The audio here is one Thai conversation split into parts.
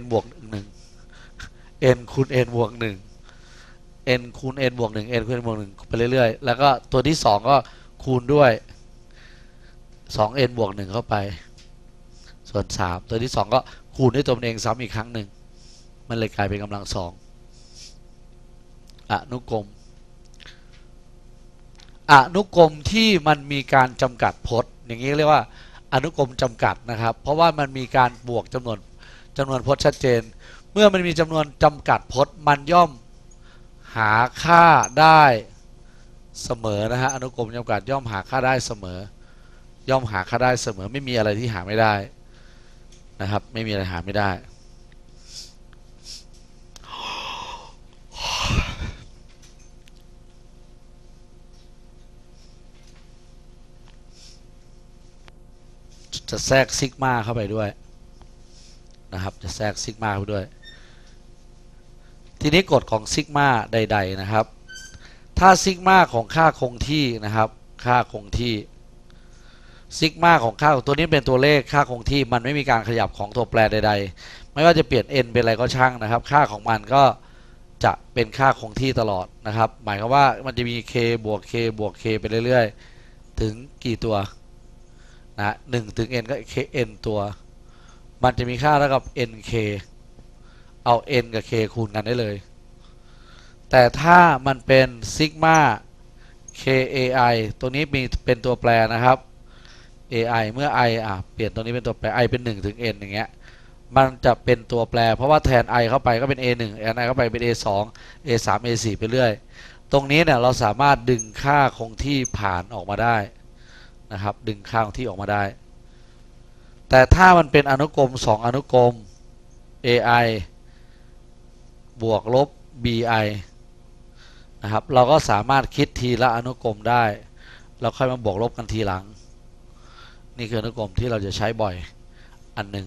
n บวกหนึ่ง n คูณ n บวกหนึ่ง n คูณ n บวกหนึ่ง n คูณ n บวกหนึ่งไปเรื่อยๆ แล้วก็ตัวที่สองก็คูณด้วยสอง n บวกหนึ่งเข้าไป ส่วนสามตัวที่สองก็คูณด้วยตัวมันเองซ้ำอีกครั้งหนึ่ง มันเลยกลายเป็นกำลังสองอนุกรมอนุกรมที่มันมีการจำกัดพจน์ อย่างนี้เรียกว่าอนุกรมจำกัดนะครับ เพราะว่ามันมีการบวกจำนวน จำนวนพจน์ชัดเจน เมื่อมันมีจำนวนจำกัดพจน์มันย่อมหาค่าได้เสมอนะฮะอนุกรมจำกัดย่อมหาค่าได้เสมอ ย่อมหาค่าได้เสมอ ไม่มีอะไรที่หาไม่ได้นะครับ ไม่มีอะไรหาไม่ได้ จะแทรกซิกมาเข้าไปด้วย นะครับ จะแทรกซิกมาเข้าไปด้วย ทีนี้กฎของซิกมาใด ๆนะครับ ถ้าซิกมาของค่าคงที่นะครับ ค่าคงที่ซิกมาของค่าตัวนี้เป็นตัวเลขค่าคงที่มันไม่มีการขยับของตัวแปรใด ๆ ไม่ว่าจะเปลี่ยน n เป็นอะไรก็ช่างนะครับ ค่าของมันก็จะเป็นค่าคงที่ตลอดนะครับ หมายความว่ามันจะมี k บวก k บวก k ไปเรื่อยๆ ถึงกี่ตัวนะหนึ่งถึง n ก็ k n ตัว มันจะมีค่าเท่ากับ nk เอา n กับ k คูณกันได้เลย แต่ถ้ามันเป็นซิกมา kai ตัวนี้มีเป็นตัวแปรนะครับ ai เมื่อ i อะเปลี่ยนตัวนี้เป็นตัวแปร i เป็น 1 ถึง n อย่างเงี้ยมันจะเป็นตัวแปร เพราะว่าแทน i เข้าไปก็เป็น a 1 n i เข้าไปเป็น a 2 a 3 a 4ไปเรื่อย ตรงนี้เนี่ยเราสามารถดึงค่าคงที่ผ่านออกมาได้นะครับ ดึงค่าคงที่ออกมาได้ แต่ถ้ามันเป็นอนุกรม 2 อนุกรม ai บวกลบ bi นะครับ เราก็สามารถคิดทีละอนุกรมได้ เราค่อยมาบวกลบกันทีหลัง นี่คืออนุกรมที่เราจะใช้บ่อยอันหนึ่ง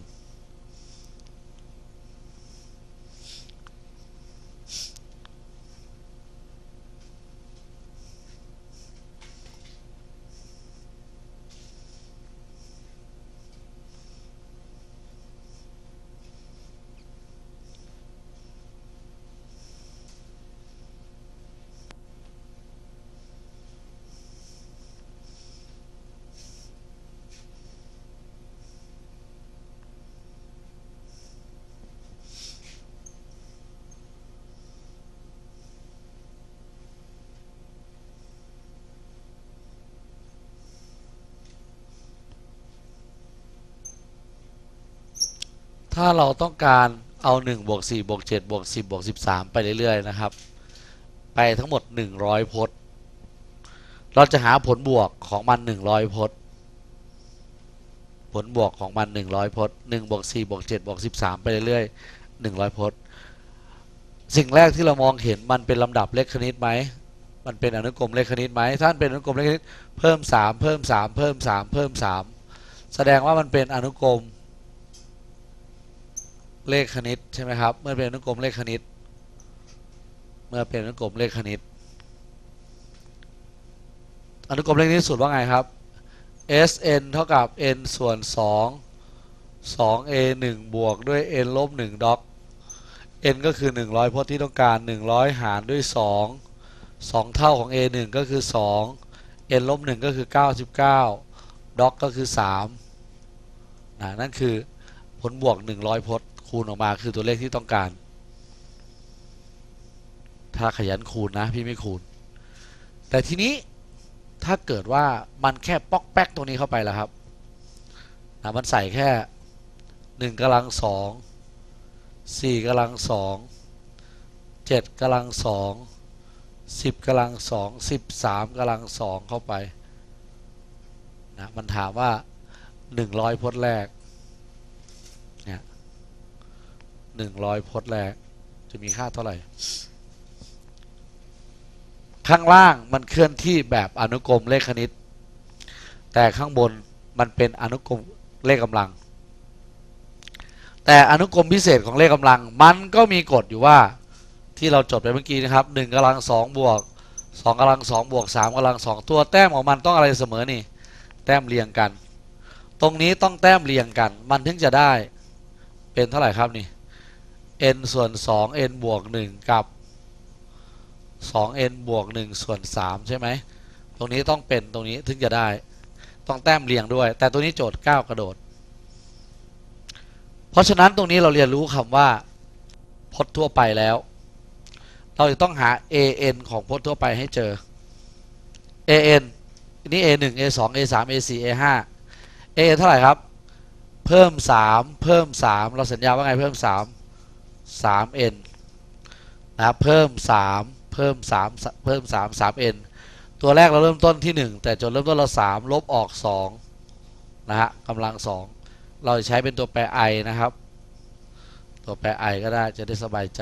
ถ้าเราต้องการเอา1บวก4บวก7บวก10บวก13 ไปเรื่อยๆนะครับ ไปทั้งหมด 100 พจน์ เราจะหาผลบวกของมัน 100 พจน์ ผลบวกของมัน 100 พจน์1บวก4บวก7บวก13 ไปเรื่อยๆ 100 พจน์ สิ่งแรกที่เรามองเห็นมันเป็นลำดับเลขคณิตไหมมันเป็นอนุกรมเลขคณิตไหมถ้าเป็นอนุกรมเลขคณิตเพิ่ม 3 เพิ่ม 3 เพิ่ม 3 เพิ่ม 3 แสดงว่ามันเป็นอนุกรม เลขคณิตใช่ไหมครับ เมื่อเป็นอนุกรมเลขคณิต เมื่อเป็นอนุกรมเลขคณิต อนุกรมเลขคณิตสูตรว่าไงครับ sn เท่ากับ n ส่วน 2 2a 1บวกด้วย n ลบ1ด็อก n ก็คือ 100พจน์ที่ต้องการ 100 หารด้วย 2 2 เท่าของ a 1ก็คือ 2 n ลบ1ก็คือ 99ด็อกก็คือ3นะนั่นคือผลบวก 100 พจน์ คูณออกมาคือตัวเลขที่ต้องการ ถ้าขยันคูณนะพี่ไม่คูณ แต่ทีนี้ถ้าเกิดว่ามันแค่ป๊อกแป๊กตรงนี้เข้าไปแล้วครับนะมันใส่แค่1กำลัง2 4กำลัง2 7กำลัง2 10กำลัง2 13กำลัง2เข้าไปนะมันถามว่า100พจน์แรก หนึ่งร้อยพจน์แรกจะมีค่าเท่าไหร่ ข้างล่างมันเคลื่อนที่แบบอนุกรมเลขคณิต แต่ข้างบนมันเป็นอนุกรมเลขกำลัง แต่อนุกรมพิเศษของเลขกำลัง มันก็มีกฎอยู่ว่าที่เราจดไปเมื่อกี้นะครับหนึ่งกำลังสองบวกสองกำลังสองบวกสามกำลังสองตัวแต้มของมันต้องอะไรเสมอนี่ แต้มเรียงกัน ตรงนี้ต้องแต้มเรียงกัน มันถึงจะได้เป็นเท่าไหร่ครับนี่ n ส่วน 2 n บวก 1 กับ 2n บวก 1 ส่วน 3 ใช่ไหม ตรงนี้ต้องเป็นตรงนี้ถึงจะได้ ต้องแต้มเรียงด้วย แต่ตัวนี้โจทย์ 9 กระโดด เพราะฉะนั้นตรงนี้เราเรียนรู้คำว่าพจน์ทั่วไปแล้ว เราจะต้องหา an ของพจน์ทั่วไปให้เจอ an นี่ a 1 a 2 a 3 a 4 a 5 a เท่าไหร่ครับ เพิ่ม 3 เพิ่ม 3 เราสัญญาว่าไงเพิ่ม 3 3n นะครับเพิ่ม 3 เพิ่ม 3 เพิ่ม 3 3n ตัวแรกเราเริ่มต้นที่ 1 แต่จนเริ่มต้นเรา 3 ลบออก 2 นะฮะกำลัง 2 เราจะใช้เป็นตัวแปร i นะครับ ตัวแปร i ก็ได้จะได้สบายใจ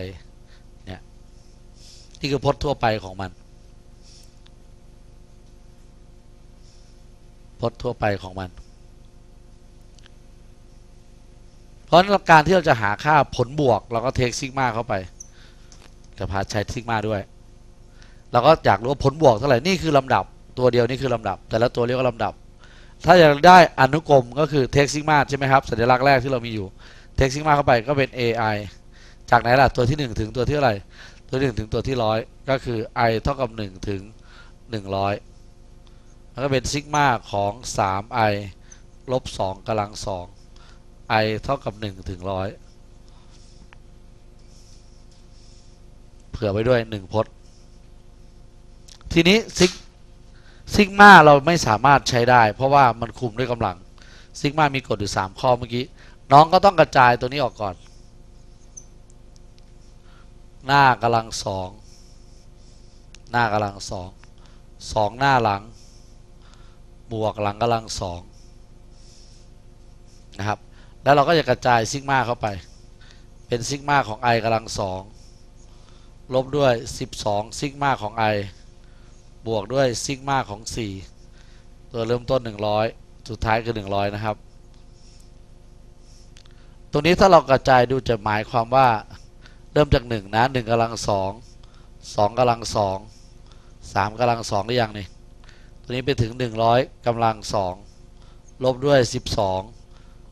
i เนี่ยนี่คือพจน์ทั่วไปของมัน พจน์ทั่วไปของมัน เพราะฉะนั้นการที่เราจะหาค่าผลบวกเราก็เทคซิกมาเข้าไปจะพาใช้ซิกมาด้วยเราก็อยากรู้ว่าผลบวกเท่าไหร่นี่คือลำดับตัวเดียวนี่คือลำดับ แต่ละตัวเรียกว่าลำดับ ถ้าอยากได้อนุกรมก็คือเทคซิกมาใช่ไหมครับสัญลักษณ์แรกที่เรามีอยู่เทคซิกมาเข้าไปก็เป็น AI จากไหนล่ะตัวที่ 1 ถึงตัวที่เท่าไรตัวที่1ถึงตัวที่ร้อยก็คือ i เท่ากับ 1 ถึง 100 แล้วก็เป็นซิกมาของ 3i ลบ2กำลัง2 i เท่ากับ 1 ถึง100เผื่อไว้ด้วย 1 พจน์ ทีนี้ซิกซิกมาเราไม่สามารถใช้ได้ เพราะว่ามันคุมด้วยกำลังซิกมามีกฎอยู่ 3 ข้อเมื่อกี้ น้องก็ต้องกระจายตัวนี้ออกก่อน หน้ากำลังสองหน้ากำลังสองสองหน้าหลัง บวกหลังกำลังสองนะครับ แล้วเราก็จะกระจายซิกมาเข้าไป เป็นซิกมาของ i กำลังสองลบด้วย 12ซิกมาของ i บวกด้วยซิกมาของ 4 ตัวเริ่มต้น 100 สุดท้ายคือ 100 นะครับ ตรงนี้ถ้าเรากระจายดูจะหมายความว่าเริ่มจาก 1 นะ 1กำลัง2 2กำลัง2 3กำลัง2ได้ยังนี่ ตัวนี้ไปถึง 100กำลัง2ลบด้วย 12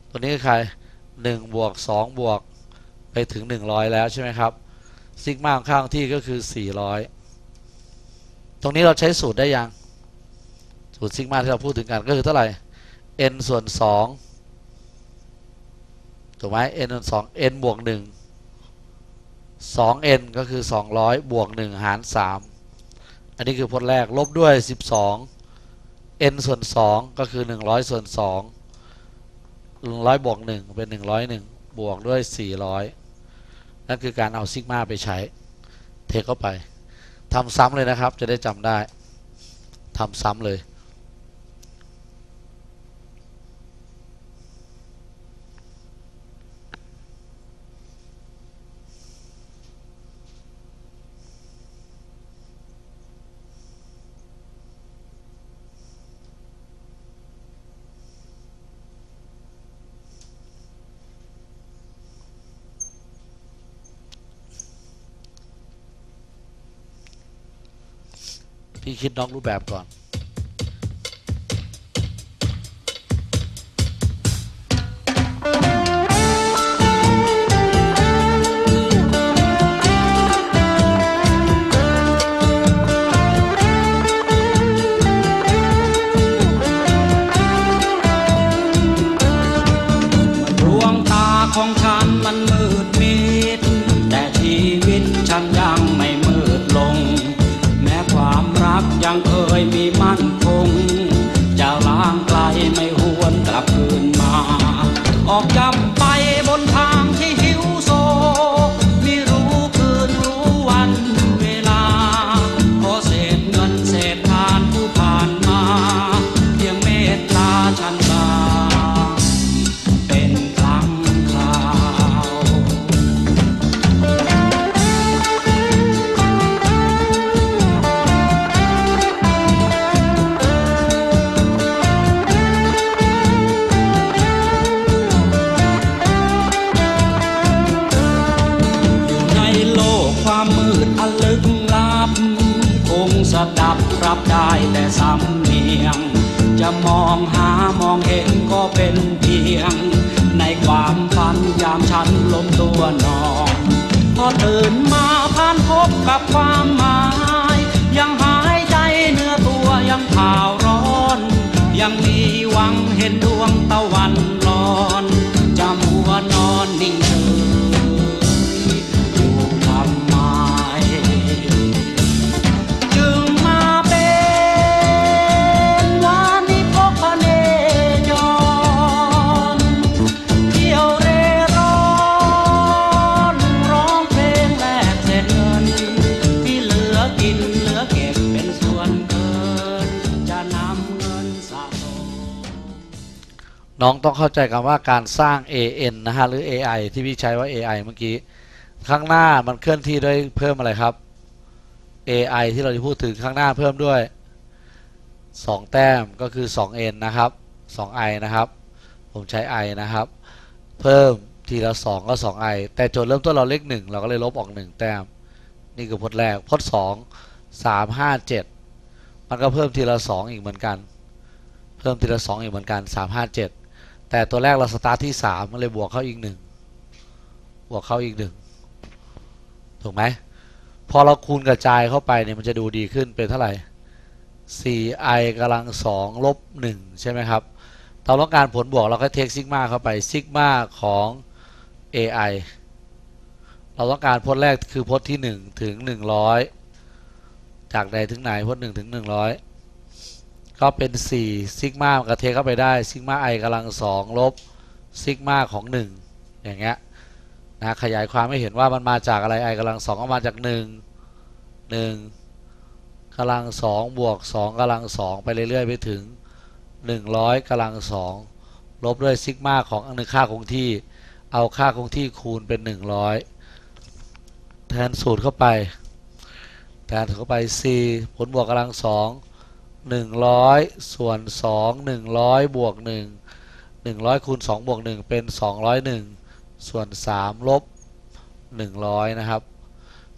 ตัวนี้คือใคร1บวก2บวกไปถึง 100 แล้วใช่ไหมครับซิกมาข้างที่ก็คือ 400 ตรงนี้เราใช้สูตรได้ยัง สูตรซิกมาที่เราพูดถึงกันก็คือเท่าไหร่ n ส่วน 2 ถูกไหม n ส่วน 2 n บวก 1 2n ก็คือ 200 บวก 1 หาร 3 อันนี้คือพจน์แรกลบด้วย 12 n ส่วน 2 ก็คือ 100 ส่วน 2 ร้อยบวกหนึ่งเป็นหนึ่งร้อยหนึ่งบวกด้วยสี่ร้อยนั่นคือการเอาซิกมาไปใช้ เทเข้าไปทำซ้ำเลยนะครับ จะได้จำได้ทำซ้ำเลย พี่คิดนอกรูปแบบก่อน ดวงตาของฉันมันมืดมิดแต่ชีวิตฉัน ยังเคยมีมั่นคง จะล้างไกลไม่หวนกลับคืนมา ออกจำ คงสดับรับได้แต่สำเนียง จะมองหามองเห็นก็เป็นเพียง ในความฝันยามฉันล้มตัวนอนพอตื่นมาผ่านพบกับความหมาย ยังหายใจเนื้อตัวยังข่าวร้อน ยังมีหวังเห็นดวงตะวันลอน จะมัวนอนนิ่งเฉย น้องต้องเข้าใจคำว่าการสร้าง AN นะฮะหรือ AI ที่พี่ใช้ว่า AI เมื่อกี้ ข้างหน้ามันเคลื่อนที่ด้วยเพิ่มอะไรครับ AI ที่เราจะพูดถึงข้างหน้าเพิ่มด้วย 2 แต้มก็คือ 2n นะครับ 2i นะครับ ผมใช้ i นะครับ เพิ่มทีละ 2 ก็ 2i แต่โจทย์เริ่มต้นเราเลข1เราก็เลยลบออก 1 แต้ม นี่คือพจน์แรกพจน์2 3 5 7 มันก็เพิ่มทีละ 2 อีกเหมือนกัน เพิ่มทีละ 2 อีกเหมือนกัน 3 5 7 แต่ตัวแรกเราสตาร์ทที่3มันเลยบวกเข้าอีก1บวกเข้าอีก1ถูกไหมพอเราคูณกระจายเข้าไปเนี่ยมันจะดูดีขึ้นเป็นเท่าไหร่ 4i กำลัง2ลบ1ใช่ไหมครับเราต้องการผลบวกเราก็เทคซิกมาเข้าไปซิกมาของ ai เราต้องการพจน์แรกคือพจน์ที่ 1 ถึง 100 จากใดถึงไหนพจน์1ถึง 100 ก็เป็น4ซิกมามันก็เทเข้าไปได้ซิกมา i กำลัง2ลบซิกมาของ 1 อย่างเงี้ยนะขยายความให้เห็นว่ามันมาจากอะไร i กำลัง2ก็มาจาก 1 1กำลัง2บวก2กำลัง2ไปเรื่อยๆไปถึง 100กำลัง2ลบด้วยซิกมาของอันหนึ่งค่าคงที่เอาค่าคงที่คูณเป็น 100 แทนสูตรเข้าไป แทนสูตรเข้าไป c ผลบวกกำลัง2 100 ส่วน 2 100 บวก 1 100คูณ2บวก 1 เป็น 201 ส่วน 3 ลบ 100 นะครับ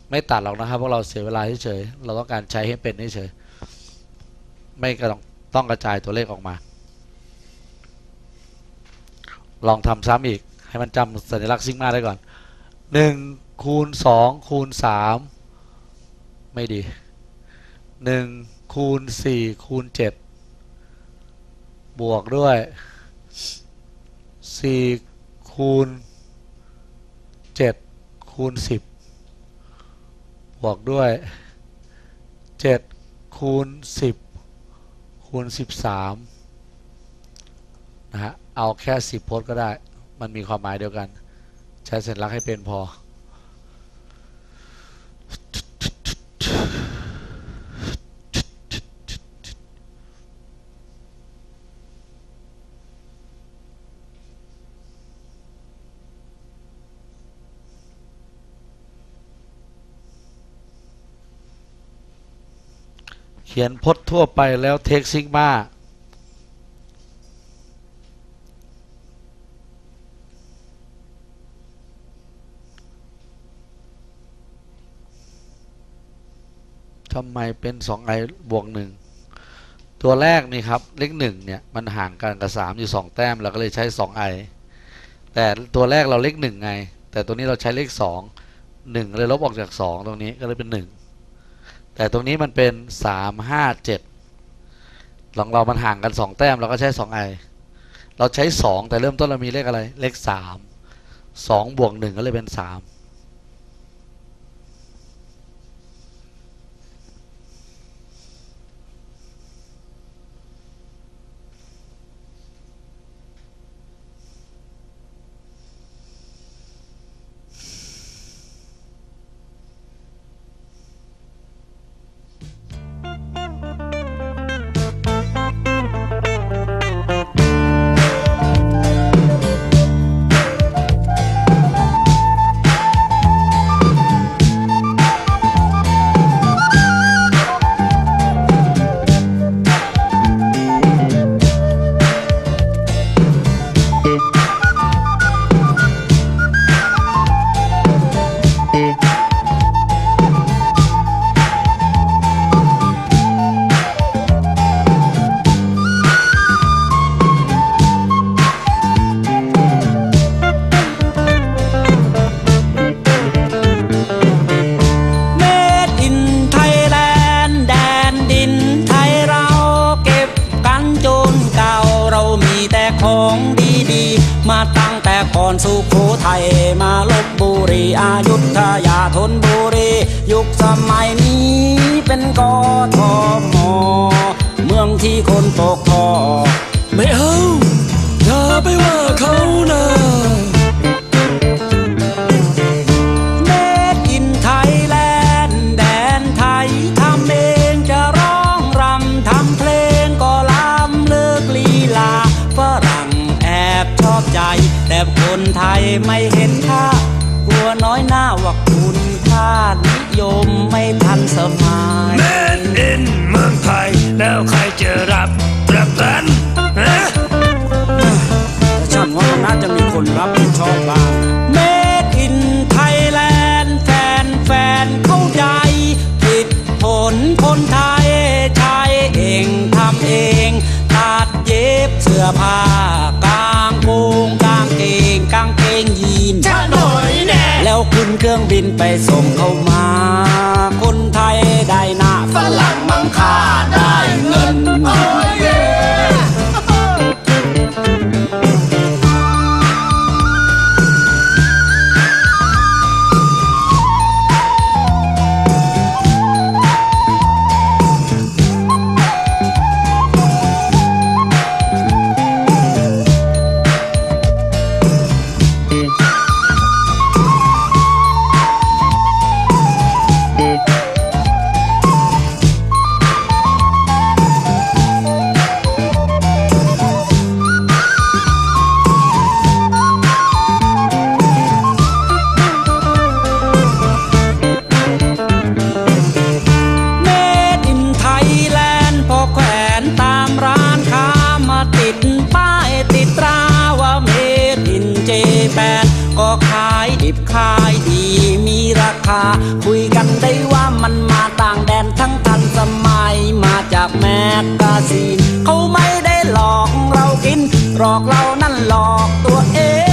ไม่ตัดหรอกนะครับเพราะเราเสียเวลาเฉยๆเราต้องการใช้ให้เป็นเฉยๆไม่กระต้องต้องกระจายตัวเลขออกมา ลองทำซ้ำอีกให้มันจำสัญลักษณ์ซิกมาได้ก่อน 1 คูณ 2 คูณ 3 ไม่ดี 1 คูณ4คูณ7บวกด้วย4คูณ7คูณ10บวกด้วย7คูณ10คูณ13นะฮะเอาแค่10พจน์ก็ได้ มันมีความหมายเดียวกัน ใช้สัญลักษณ์ให้เป็นพอ ขียนพจน์ทั่วไปแล้วเทคซิกมาทำไมเป็น2 i บวก 1 ตัวแรกนี่ครับ เลข1เนี่ย มันห่างกันกับ 3 อยู่ 2 แต้มเราก็เลยใช้2 i แต่ตัวแรกเราเลข1ไง แต่ตัวนี้เราใช้เลข 2 1 เลยลบออกจาก 2 ตรงนี้ก็เลยเป็น 1 แต่ตรงนี้มันเป็นสามห้าเจ็ดลองเรามันห่างกันสองแต้มเราก็ใช้สองไอเราใช้สองแต่เริ่มต้นเรามีเลขอะไร เลขสามสองบวกหนึ่งก็เลยเป็นสาม ไทยไม่เห็นค่า กลัวน้อยหน้าว่าคุณค่านิยมไม่ทันสมัย แมนอินเมืองไทย แล้วใครจะรับประกันฮะแต่ฉันว่ามันน่าจะมีคนรับผิดชอบบ้าง Made in Thailand แฟนแฟนเข้าใจผิดผลคนไทยใช้เองทำเองตัดเย็บเสื้อผ้ากางโปงกางเกงกางเกงยีนจะหน่อยแน่แล้วขึ้นเครื่องบินไปส่งเข้ามา คนไทย บขายดีมีราคา คุยกันได้ว่ามันมาต่างแดนทั้งทันสมัยมาจากแมกกาซีนเขาไม่ได้หลอกเรากิน หลอกเรานั่นหลอกตัวเอง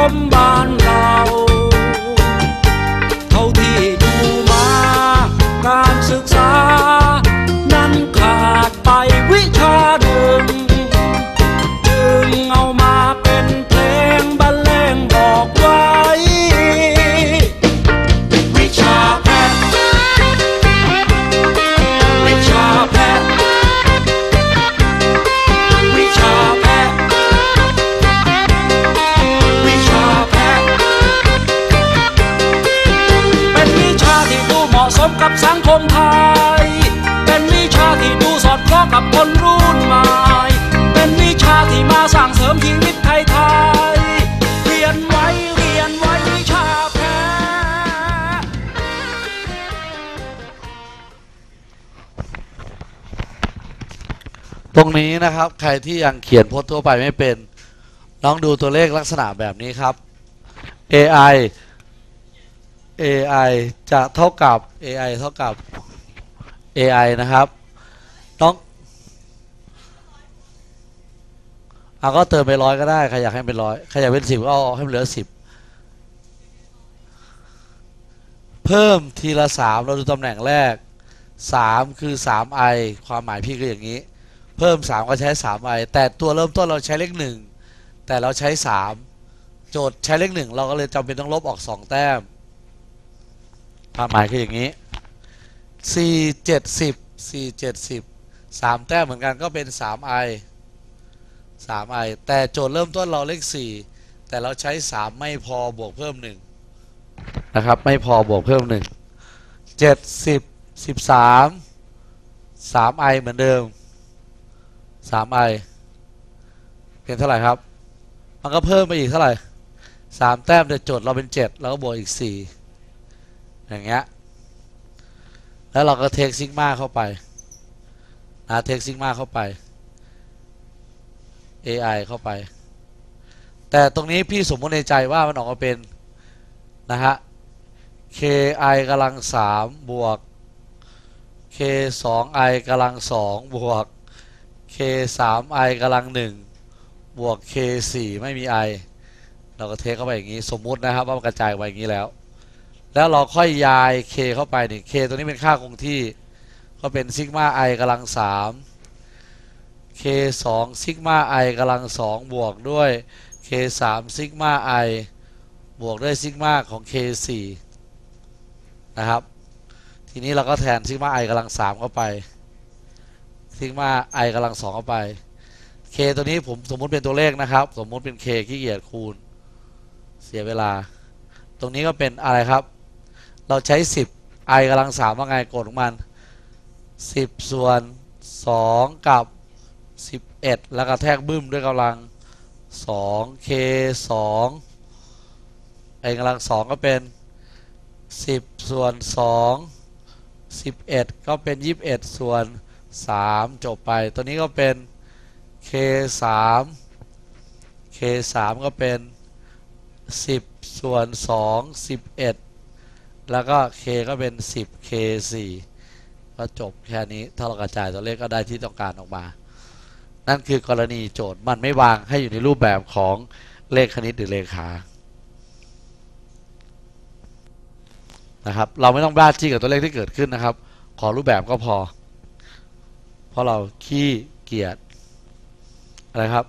สั รงนี้นะครับ ใครที่ยังเขียนโพสต์ทั่วไปไม่เป็นลองดูตัวเลขลักษณะแบบนี้ครับ AI AI จะเท่ากับ AI เท่ากับ AI นะครับน้องเอาก็เติมไปร้อยก็ได้ใครอยากให้เป็นร้อยใครอยากเป็นสิบก็เอาให้มันเหลือสิบเพิ่มทีละสามเราดูตำแหน่งแรกสามคือสาม i ความหมายพี่คืออย่างนี้ เพิ่ม 3 ก็ใช้ 3i แต่ตัวเริ่มต้นเราใช้เลข1แต่เราใช้ 3 โจทย์ใช้เลข1เราก็เลยจำเป็นต้องลบออก 2 แต้มความหมายคืออย่างนี้ 4 7 10 4 7 10 3 แต้มเหมือนกันก็เป็น 3i 3i แต่โจทย์เริ่มต้นเราเลข 4 แต่เราใช้ 3 ไม่พอบวกเพิ่ม 1 นะครับ ไม่พอบวกเพิ่ม 1 7 10 13 3i เหมือนเดิม 3i เป็นเท่าไหร่ครับ มันก็เพิ่มไปอีกเท่าไหร่ 3 แต้มแต่โจทย์เราเป็น7แล้วก็บวกอีก 4 อย่างเงี้ย แล้วเราก็เทคซิกมาเข้าไปนะเทคซิกมาเข้าไป AI เข้าไป แต่ตรงนี้พี่สมมติในใจว่ามันออกมาเป็น นะฮะ ki กำลัง3บวก k 2 i กำลัง2บวก k 3 i กำลัง1บวก k 4ไม่มี i เราก็เทเข้าไปอย่างนี้สมมุตินะครับว่ามันกระจายไปอย่างนี้แล้ว แล้วเราค่อยย้าย k เข้าไปนี่ k ตัวนี้เป็นค่าคงที่ก็เป็นซิกมา i กำลัง3 k 2ซิกมา i กำลัง2บวกด้วย k 3ซิกมา i บวกด้วยซิกมาของ k 4นะครับ ทีนี้เราก็แทนซิกมา i กำลัง3เข้าไป ซิกมา i กำลัง2เข้าไป k ตัวนี้ผมสมมุติเป็นตัวเลขนะครับ สมมุติเป็น k ขี้เกียจคูณ เสียเวลา ตรงนี้ก็เป็นอะไรครับ เราใช้ 10 i กำลัง3ว่าไงกดของมัน 10 ส่วน 2 กับ 11 แล้วก็แทกบึ้มด้วยกำลัง 2 k 2 i กำลัง2ก็เป็น 10 ส่วน 2 11 ก็เป็น 21 ส่วน 3 จบไป ตัวนี้ก็เป็น k 3 k 3ก็เป็น 10 ส่วน 2 11 แล้วก็ k ก็เป็น 10 k 4ก็จบแค่นี้ ถ้าเรากระจายตัวเลขก็ได้ที่ต้องการออกมา นั่นคือกรณีโจทย์มันไม่วางให้อยู่ในรูปแบบของเลขคณิตหรือเลขานะครับ เราไม่ต้องบ้าจี้กับตัวเลขที่เกิดขึ้นนะครับ ขอรูปแบบก็พอ เพราะเราขี้เกียจอะไรครับ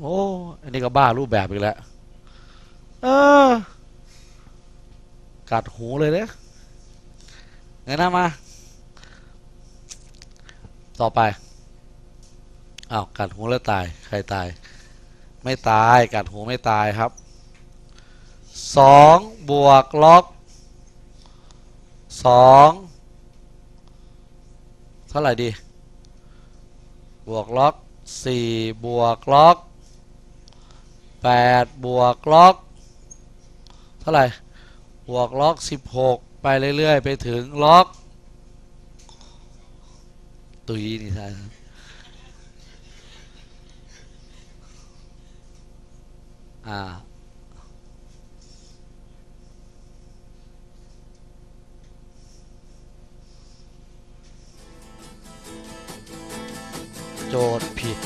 โอ้อันนี้ก็บ้ารูปแบบอีกแล้วเออกัดหูเลยเนี่ยเงินหน้ามา ต่อไปอ้าวกัดหูแล้วตาย ใครตาย ไม่ตายกัดหูไม่ตายครับสองบวกล็อกสอง ท่าไหร่ดี บวกล็อกสี่บวกล็อกแปดบวกล็อกเท่าไหร่บวกล็อกสิบหกไปเรื่อยๆ ไปถึงล็อกตุยนี่ใช่อ่า โจทย์ผิด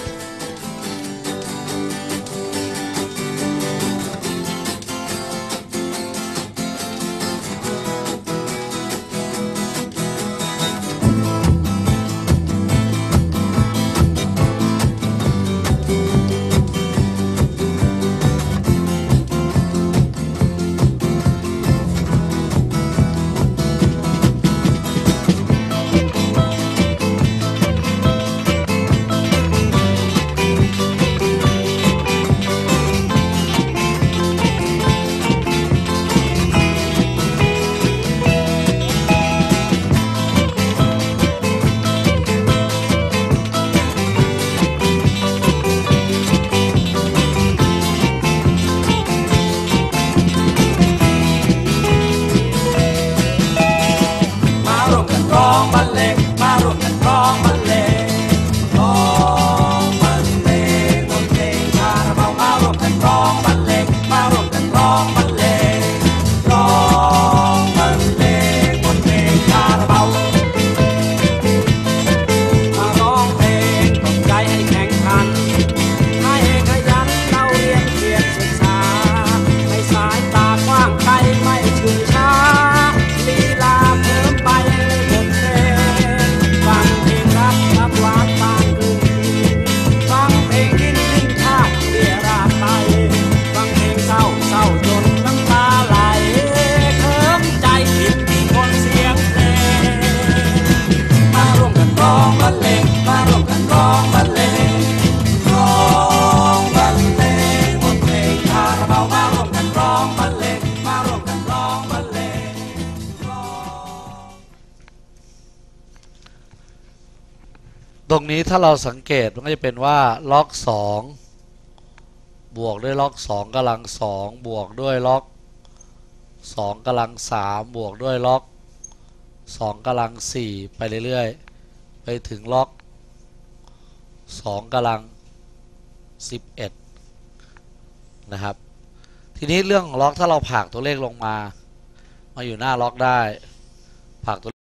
นี้ถ้าเราสังเกตมันก็จะเป็นว่าล็อกสองบวกด้วยล็อกสองกำลังสองบวกด้วยล็อกสองกำลังสามบวกด้วยล็อกสองกำลังสี่ไปเรื่อยๆ ไปถึงล็อกสองกำลังสิบเอ็ดนะครับ ทีนี้เรื่องของล็อกถ้าเราผากตัวเลขลงมา มาอยู่หน้าล็อกได้ผากตัว